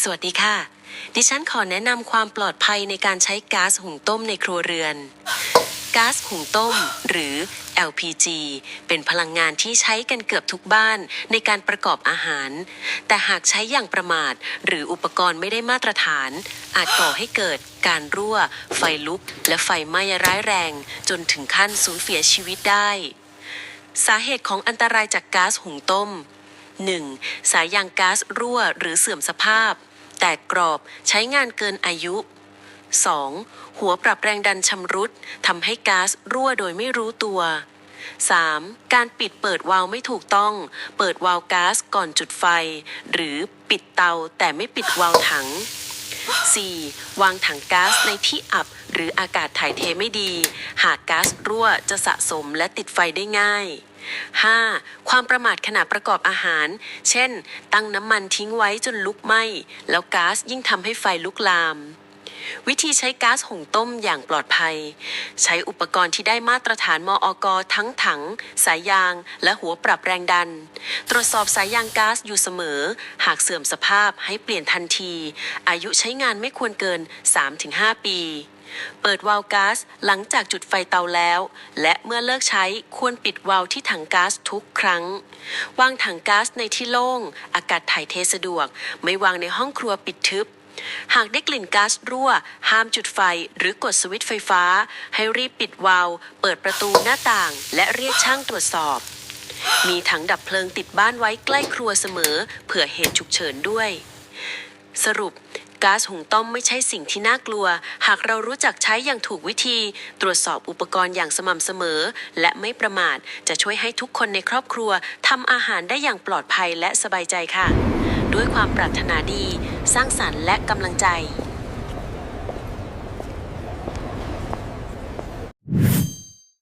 สวัสดีค่ะ ดิฉันขอแนะนำความปลอดภัยในการใช้ก๊าซหุงต้มในครัวเรือน ก๊าซหุงต้ม หรือ LPG เป็นพลังงานที่ใช้กันเกือบทุกบ้านในการประกอบอาหาร แต่หากใช้อย่างประมาท หรืออุปกรณ์ไม่ได้มาตรฐาน อาจก่อให้เกิดการรั่ว ไฟลุก และไฟไหม้ร้ายแรง จนถึงขั้นสูญเสียชีวิตได้ สาเหตุของอันตรายจากก๊าซหุงต้ม 1. สายยางก๊าซรั่วหรือเสื่อมสภาพ แตกกรอบใช้งานเกินอายุ 2. หัวปรับแรงดันชำรุดทำให้ก๊าซรั่วโดยไม่รู้ตัว 3. การปิดเปิดวาล์วไม่ถูกต้อง เปิดวาล์วก๊าซก่อนจุดไฟ หรือปิดเตาแต่ไม่ปิดวาล์วถัง 4. วางถังก๊าซในที่อับ หรืออากาศถ่ายเทไม่ดี หากก๊าซรั่วจะสะสมและติดไฟได้ง่าย 5. ความประมาทขณะประกอบอาหาร เช่น ตั้งน้ำมันทิ้งไว้จนลุกไหม้ แล้วก๊าซยิ่งทำให้ไฟลุกลาม วิธีใช้ก๊าซหุงต้มอย่างปลอดภัย ใช้อุปกรณ์ที่ได้มาตรฐานมออกทั้งถัง สายยาง และหัวปรับแรงดัน ตรวจสอบสายยางก๊าซอยู่เสมอ หากเสื่อมสภาพให้เปลี่ยนทันที อายุใช้งานไม่ควรเกิน 3-5 ปี เปิดวาล์วก๊าซหลังจากจุดไฟเตาแล้ว และเมื่อเลิกใช้ควรปิดวาล์วที่ถังก๊าซทุกครั้ง วางถังก๊าซในที่โล่ง อากาศถ่ายเทสะดวก ไม่วางในห้องครัวปิดทึบ หากได้กลิ่นก๊าซรั่ว ห้ามจุดไฟหรือกดสวิตช์ไฟฟ้า ให้รีบปิดวาล์วเปิดประตูหน้าต่าง และเรียกช่างตรวจสอบ มีถังดับเพลิงติดบ้านไว้ใกล้ครัวเสมอ เผื่อเหตุฉุกเฉินด้วยสรุป ก๊าซหุงต้มไม่ใช่สิ่งที่น่ากลัว หากเรารู้จักใช้อย่างถูกวิธี ตรวจสอบอุปกรณ์อย่างสม่ำเสมอ และไม่ประมาท จะช่วยให้ทุกคนในครอบครัวทำอาหารได้อย่างปลอดภัยและสบายใจค่ะ ด้วยความปรารถนาดี สร้างสรรค์และกำลังใจ